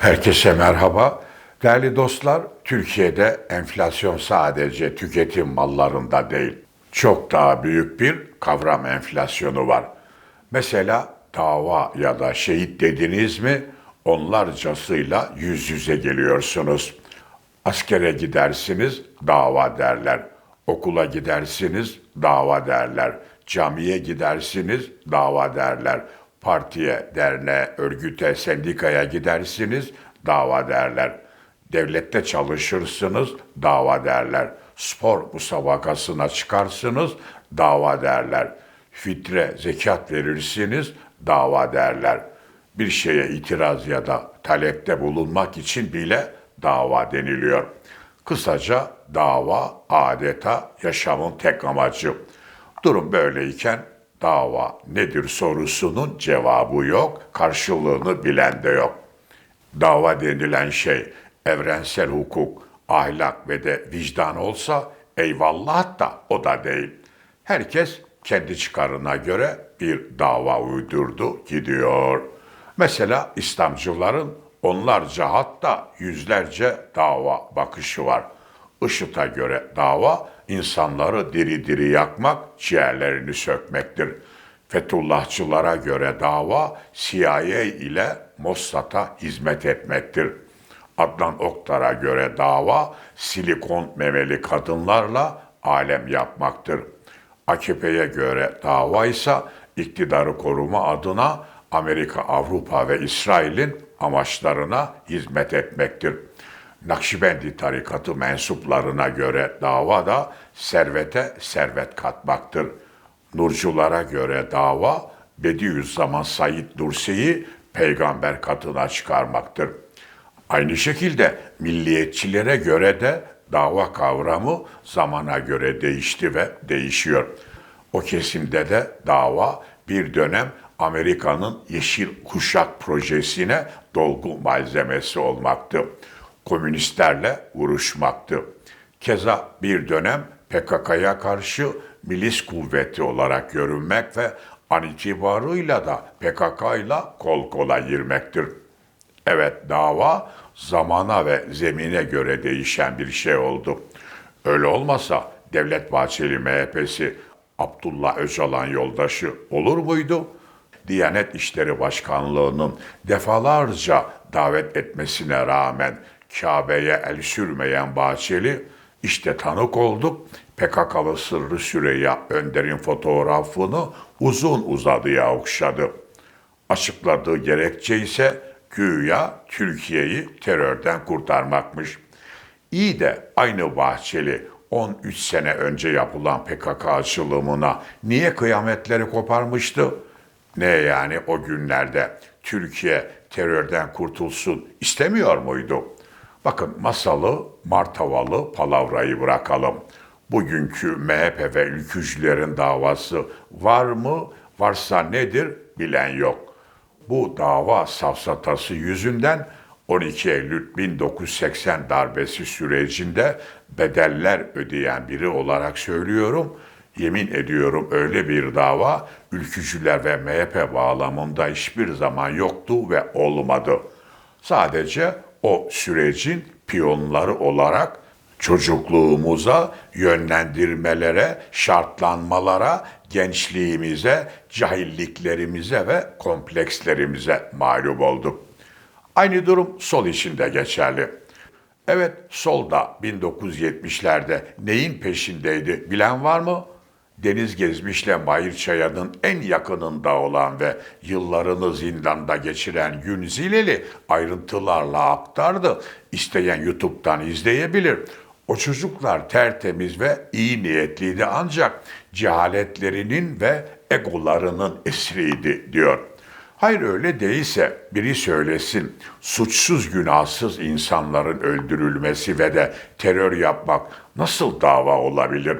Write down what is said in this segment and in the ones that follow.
Herkese merhaba. Değerli dostlar, Türkiye'de enflasyon sadece tüketim mallarında değil, çok daha büyük bir kavram enflasyonu var. Mesela dava ya da şehit dediniz mi onlarcasıyla yüz yüze geliyorsunuz. Askere gidersiniz, dava derler. Okula gidersiniz, dava derler. Camiye gidersiniz, dava derler. Partiye, derneğe, örgüte, sendikaya gidersiniz, dava derler. Devlette çalışırsınız, dava derler. Spor musabakasına çıkarsınız, dava derler. Fitre, zekat verirsiniz, dava derler. Bir şeye itiraz ya da talepte bulunmak için bile dava deniliyor. Kısaca dava adeta yaşamın tek amacı. Durum böyleyken dava nedir sorusunun cevabı yok, karşılığını bilen de yok. Dava denilen şey evrensel hukuk, ahlak ve de vicdan olsa eyvallah da o da değil. Herkes kendi çıkarına göre bir dava uydurdu gidiyor. Mesela İslamcıların onlarca hatta yüzlerce dava bakışı var. IŞİD'e göre dava insanları diri diri yakmak, ciğerlerini sökmektir. Fethullahçılara göre dava CIA ile Mossad'a hizmet etmektir. Adnan Oktar'a göre dava silikon memeli kadınlarla alem yapmaktır. AKP'ye göre dava ise iktidarı koruma adına Amerika, Avrupa ve İsrail'in amaçlarına hizmet etmektir. Nakşibendi tarikatı mensuplarına göre dava da servete servet katmaktır. Nurculara göre dava Bediüzzaman Said Nursi'yi peygamber katına çıkarmaktır. Aynı şekilde milliyetçilere göre de dava kavramı zamana göre değişti ve değişiyor. O kesimde de dava bir dönem Amerika'nın Yeşil Kuşak projesine dolgu malzemesi olmaktı. Komünistlerle vuruşmaktı. Keza bir dönem PKK'ya karşı milis kuvveti olarak görünmek ve an itibarıyla da PKK ile kol kola girmektir. Evet dava zamana ve zemine göre değişen bir şey oldu. Öyle olmasa Devlet Bahçeli MHP'si Abdullah Öcalan yoldaşı olur muydu? Diyanet İşleri Başkanlığı'nın defalarca davet etmesine rağmen Kabe'ye el sürmeyen Bahçeli işte tanık olduk PKK'lı Sırrı Süreyya Önder'in fotoğrafını uzun uzadıya okşadı. Açıkladığı gerekçe ise güya Türkiye'yi terörden kurtarmakmış. İyi de aynı Bahçeli 13 sene önce yapılan PKK açılımına niye kıyametleri koparmıştı? Ne yani o günlerde Türkiye terörden kurtulsun istemiyor muydu? Bakın masalı, martavalı palavrayı bırakalım. Bugünkü MHP ve ülkücülerin davası var mı? Varsa nedir? Bilen yok. Bu dava safsatası yüzünden 12 Eylül 1980 darbesi sürecinde bedeller ödeyen biri olarak söylüyorum. Yemin ediyorum öyle bir dava ülkücüler ve MHP bağlamında hiçbir zaman yoktu ve olmadı. Sadece o sürecin piyonları olarak çocukluğumuza, yönlendirmelere, şartlanmalara, gençliğimize, cahilliklerimize ve komplekslerimize mağlup olduk. Aynı durum sol için de geçerli. Evet, sol da 1970'lerde neyin peşindeydi bilen var mı? Deniz Gezmiş'le Mahir Çaya'nın en yakınında olan ve yıllarını zindanda geçiren Gün Zileli ayrıntılarla aktardı. İsteyen YouTube'dan izleyebilir. O çocuklar tertemiz ve iyi niyetliydi ancak cehaletlerinin ve egolarının esriydi diyor. Hayır öyle değilse biri söylesin. Suçsuz günahsız insanların öldürülmesi ve de terör yapmak nasıl dava olabilir?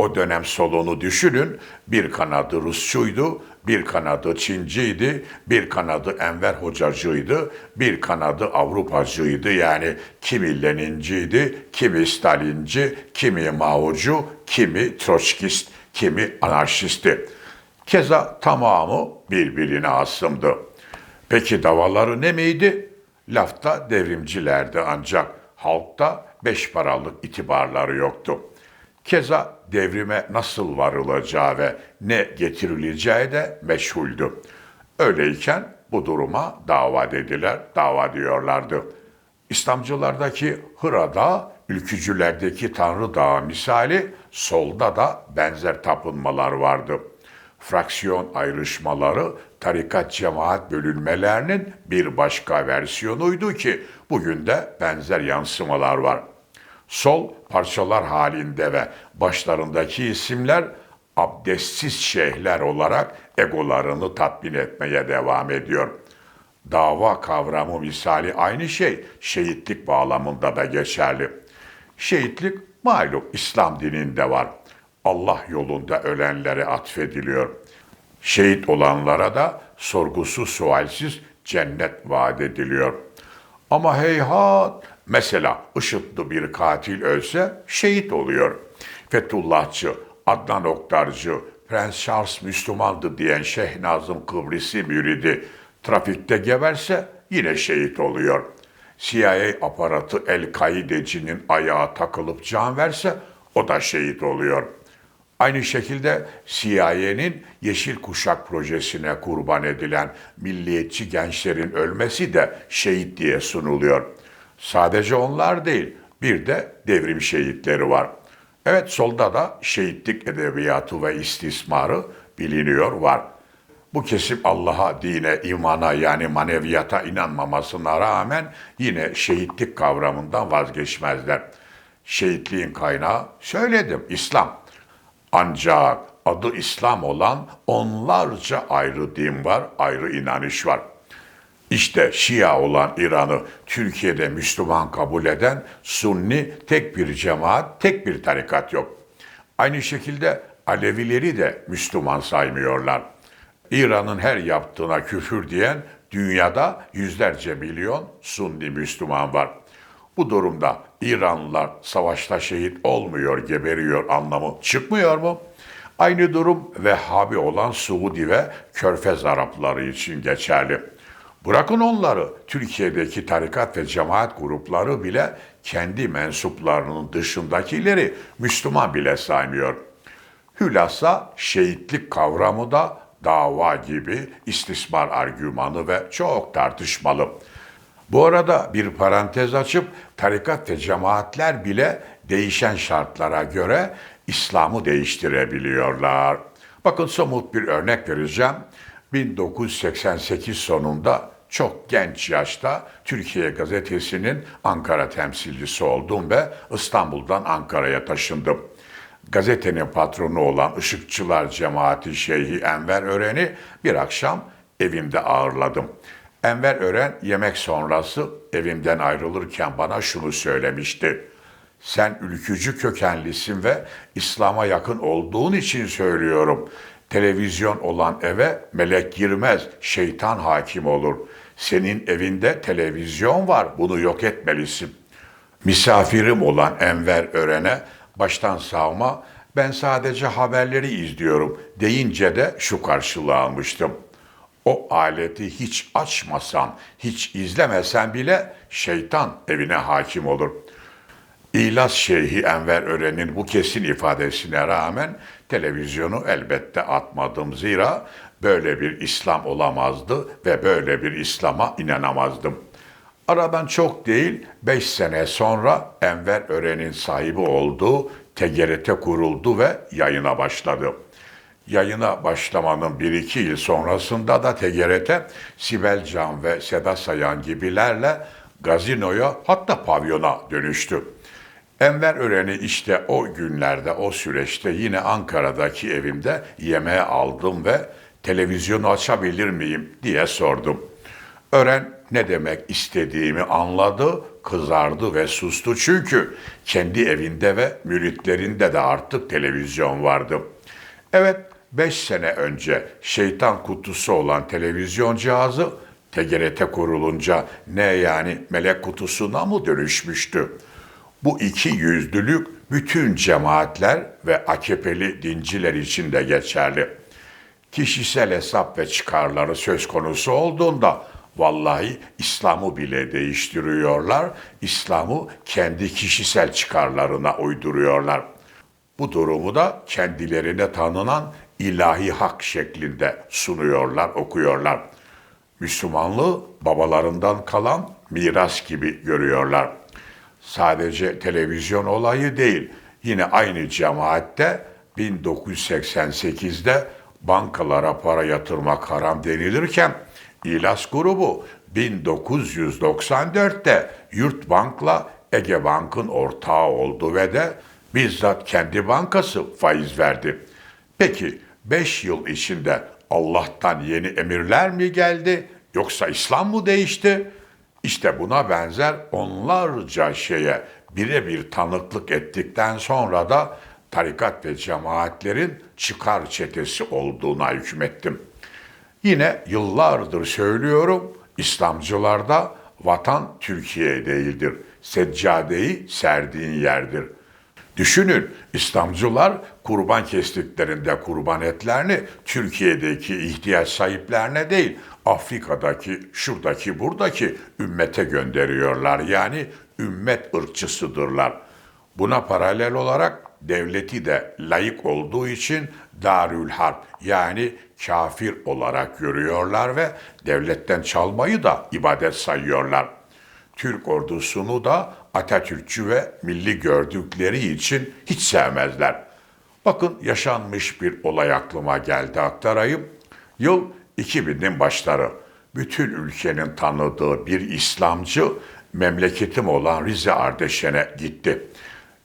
O dönem solunu düşünün. Bir kanadı Rusçuydu, bir kanadı Çinciydi, bir kanadı Enver Hocacıydı, bir kanadı Avrupacıydı. Yani kimi Leninciydi, kimi Stalinci, kimi Mao'cu, kimi Troçkist, kimi anarşisti. Keza tamamı birbirine asımdı. Peki davaları ne miydi? Lafta devrimcilerdi ancak halkta beş paralık itibarları yoktu. Keza devrime nasıl varılacağı ve ne getirileceği de meşhuldü. Öyleyken bu duruma dava dediler, dava diyorlardı. İslamcılardaki Hıra Dağı, ülkücülerdeki Tanrı Dağı misali solda da benzer tapınmalar vardı. Fraksiyon ayrışmaları tarikat cemaat bölünmelerinin bir başka versiyonuydu ki bugün de benzer yansımalar var. Sol parçalar halinde ve başlarındaki isimler abdestsiz şeyhler olarak egolarını tatmin etmeye devam ediyor. Dava kavramı misali aynı şey şehitlik bağlamında da geçerli. Şehitlik malum İslam dininde var. Allah yolunda ölenlere atfediliyor. Şehit olanlara da sorgusuz sualsiz cennet vaat ediliyor. Ama heyhat mesela IŞİD'li bir katil ölse şehit oluyor. Fethullahçı, Adnan Oktarcı, Prens Charles Müslümandı diyen Şeyh Nazım Kıbrisi müridi trafikte geberse yine şehit oluyor. CIA aparatı El-Kaideci'nin ayağı takılıp can verse o da şehit oluyor. Aynı şekilde CIA'nin Yeşil Kuşak projesine kurban edilen milliyetçi gençlerin ölmesi de şehit diye sunuluyor. Sadece onlar değil, bir de devrim şehitleri var. Evet solda da şehitlik edebiyatı ve istismarı biliniyor var. Bu kesim Allah'a, dine, imana yani maneviyata inanmamasına rağmen yine şehitlik kavramından vazgeçmezler. Şehitliğin kaynağı söyledim İslam. Ancak adı İslam olan onlarca ayrı din var, ayrı inanış var. İşte Şia olan İran'ı Türkiye'de Müslüman kabul eden Sunni tek bir cemaat, tek bir tarikat yok. Aynı şekilde Alevileri de Müslüman saymıyorlar. İran'ın her yaptığına küfür diyen dünyada yüzlerce milyon Sunni Müslüman var. Bu durumda İranlılar savaşta şehit olmuyor, geberiyor anlamı çıkmıyor mu? Aynı durum Vehhabi olan Suudi ve Körfez Arapları için geçerli. Bırakın onları, Türkiye'deki tarikat ve cemaat grupları bile kendi mensuplarının dışındakileri Müslüman bile saymıyor. Hülasa şehitlik kavramı da dava gibi istismar argümanı ve çok tartışmalı. Bu arada bir parantez açıp tarikat ve cemaatler bile değişen şartlara göre İslam'ı değiştirebiliyorlar. Bakın somut bir örnek vereceğim. 1988 sonunda çok genç yaşta Türkiye Gazetesi'nin Ankara temsilcisi oldum ve İstanbul'dan Ankara'ya taşındım. Gazetenin patronu olan Işıkçılar Cemaati Şeyhi Enver Ören'i bir akşam evimde ağırladım. Enver Ören yemek sonrası evimden ayrılırken bana şunu söylemişti. Sen ülkücü kökenlisin ve İslam'a yakın olduğun için söylüyorum. Televizyon olan eve melek girmez, şeytan hakim olur. Senin evinde televizyon var, bunu yok etmelisin. Misafirim olan Enver Ören'e baştan sağma ben sadece haberleri izliyorum deyince de şu karşılığı almıştım. O aleti hiç açmasan, hiç izlemesen bile şeytan evine hakim olur. İlas Şeyhi Enver Ören'in bu kesin ifadesine rağmen televizyonu elbette atmadım zira böyle bir İslam olamazdı ve böyle bir İslam'a inanamazdım. Aradan çok değil 5 sene sonra Enver Ören'in sahibi olduğu TGRT kuruldu ve yayına başladı. Yayına başlamanın bir iki yıl sonrasında da TGRT Sibel Can ve Seda Sayan gibilerle gazinoya hatta pavyona dönüştü. Enver Ören'i işte o günlerde, o süreçte yine Ankara'daki evimde yemeğe aldım ve televizyonu açabilir miyim diye sordum. Ören ne demek istediğimi anladı, kızardı ve sustu çünkü kendi evinde ve müritlerinde de artık televizyon vardı. Evet, beş sene önce şeytan kutusu olan televizyon cihazı TGRT kurulunca ne yani melek kutusuna mı dönüşmüştü? Bu iki yüzlülük bütün cemaatler ve AKP'li dinciler için de geçerli. Kişisel hesap ve çıkarları söz konusu olduğunda Vallahi İslam'ı bile değiştiriyorlar. İslam'ı kendi kişisel çıkarlarına uyduruyorlar. Bu durumu da kendilerine tanınan ilahi hak şeklinde sunuyorlar, okuyorlar. Müslümanlığı babalarından kalan miras gibi görüyorlar. Sadece televizyon olayı değil, yine aynı cemaatte 1988'de bankalara para yatırmak haram denilirken İlas grubu 1994'te Yurtbank'la Ege Bank'ın ortağı oldu ve de bizzat kendi bankası faiz verdi. Peki 5 yıl içinde Allah'tan yeni emirler mi geldi yoksa İslam mı değişti? İşte buna benzer onlarca şeye birebir tanıklık ettikten sonra da tarikat ve cemaatlerin çıkar çetesi olduğuna hükmettim. Yine yıllardır söylüyorum, İslamcılarda vatan Türkiye değildir. Seccadeyi serdiğin yerdir. Düşünün, İslamcılar kurban kestiklerinde kurban etlerini Türkiye'deki ihtiyaç sahiplerine değil, Afrika'daki, şuradaki, buradaki ümmete gönderiyorlar. Yani ümmet ırkçısıdırlar. Buna paralel olarak devleti de layık olduğu için Darül Harp yani kafir olarak görüyorlar ve devletten çalmayı da ibadet sayıyorlar. Türk ordusunu da Atatürkçü ve milli gördükleri için hiç sevmezler. Bakın yaşanmış bir olay aklıma geldi aktarayım. Yıl 2000'in başları. Bütün ülkenin tanıdığı bir İslamcı memleketim olan Rize Ardeşen'e gitti.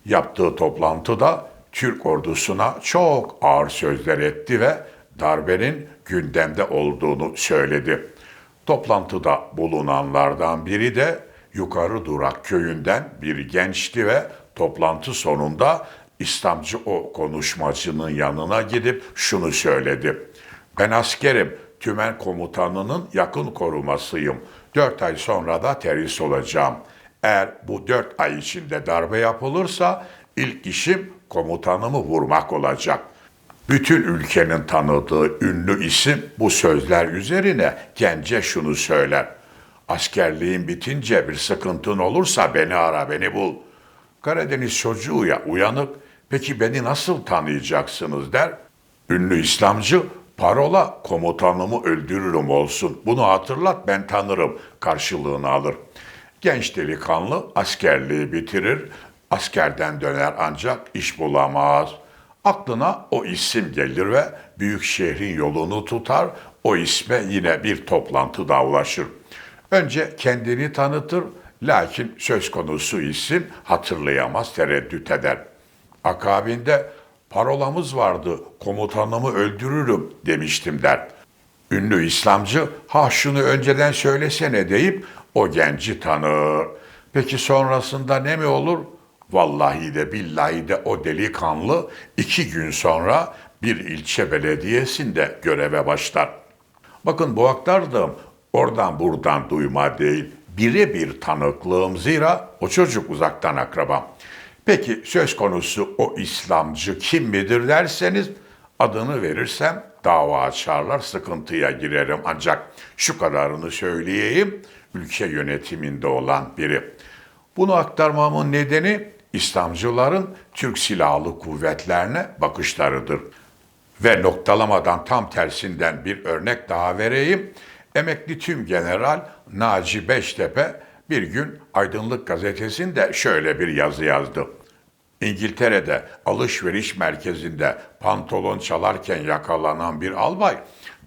Yaptığı toplantıda Türk ordusuna çok ağır sözler etti ve darbenin gündemde olduğunu söyledi. Toplantıda bulunanlardan biri de Yukarı Durak köyünden bir gençti ve toplantı sonunda İslamcı o konuşmacının yanına gidip şunu söyledi. Ben askerim, tümen komutanının yakın korumasıyım. Dört ay sonra da terhis olacağım. Eğer bu dört ay içinde darbe yapılırsa ilk işim komutanımı vurmak olacak. Bütün ülkenin tanıdığı ünlü isim bu sözler üzerine gence şunu söyler. Askerliğin bitince bir sıkıntın olursa beni ara, beni bul. Karadeniz çocuğu ya uyanık, peki beni nasıl tanıyacaksınız der. Ünlü İslamcı parola komutanımı öldürürüm olsun. Bunu hatırlat ben tanırım karşılığını alır. Genç delikanlı askerliği bitirir, askerden döner ancak iş bulamaz. Aklına o isim gelir ve büyük şehrin yolunu tutar, o isme yine bir toplantıda ulaşır. Önce kendini tanıtır, lakin söz konusu isim hatırlayamaz, tereddüt eder. Akabinde parolamız vardı, komutanımı öldürürüm demiştim der. Ünlü İslamcı, ha şunu önceden söylesene deyip o genci tanır. Peki sonrasında ne mi olur? Vallahi de billahi de o delikanlı iki gün sonra bir ilçe belediyesinde göreve başlar. Bakın bu aktardığım oradan buradan duyma değil, birebir tanıklığım zira o çocuk uzaktan akrabam. Peki söz konusu o İslamcı kim midir derseniz adını verirsem dava açarlar, sıkıntıya girerim. Ancak şu kadarını söyleyeyim, ülke yönetiminde olan biri. Bunu aktarmamın nedeni İslamcıların Türk Silahlı Kuvvetlerine bakışlarıdır. Ve noktalamadan tam tersinden bir örnek daha vereyim. Emekli tüm general Naci Beştepe bir gün Aydınlık Gazetesi'nde şöyle bir yazı yazdı. İngiltere'de alışveriş merkezinde pantolon çalarken yakalanan bir albay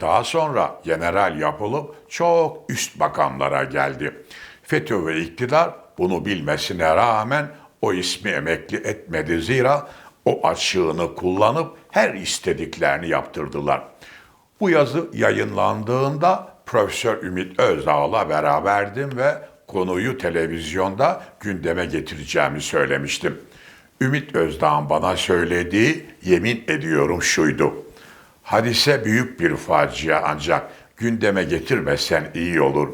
daha sonra general yapılıp çok üst makamlara geldi. FETÖ ve iktidar bunu bilmesine rağmen o ismi emekli etmedi zira o açığını kullanıp her istediklerini yaptırdılar. Bu yazı yayınlandığında Profesör Ümit Özdağ'la beraberdim ve konuyu televizyonda gündeme getireceğimi söylemiştim. Ümit Özdağ'ın bana söylediği yemin ediyorum şuydu. Hadise büyük bir facia ancak gündeme getirmesen iyi olur.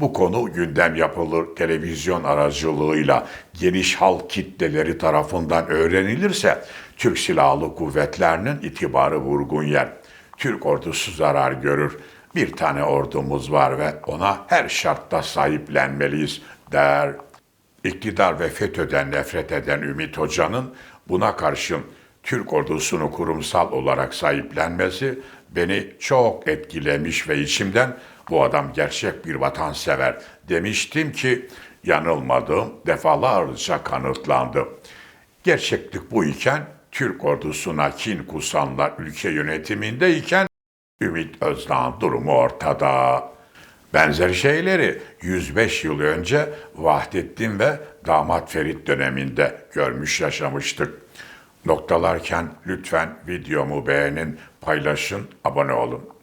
Bu konu gündem yapılır televizyon aracılığıyla geniş halk kitleleri tarafından öğrenilirse Türk Silahlı Kuvvetlerinin itibarı vurgun yer. Türk ordusu zarar görür. Bir tane ordumuz var ve ona her şartta sahiplenmeliyiz der. İktidar ve FETÖ'den nefret eden Ümit Hoca'nın buna karşın Türk ordusunu kurumsal olarak sahiplenmesi beni çok etkilemiş ve içimden bu adam gerçek bir vatansever demiştim ki yanılmadığım defalarca kanıtlandı. Gerçeklik bu iken Türk ordusuna kin kusanlar ülke yönetimindeyken Ümit Özdağ'ın durumu ortada. Benzer şeyleri 105 yıl önce Vahdettin ve damat Ferit döneminde görmüş yaşamıştık. Noktalarken lütfen videomu beğenin, paylaşın, abone olun.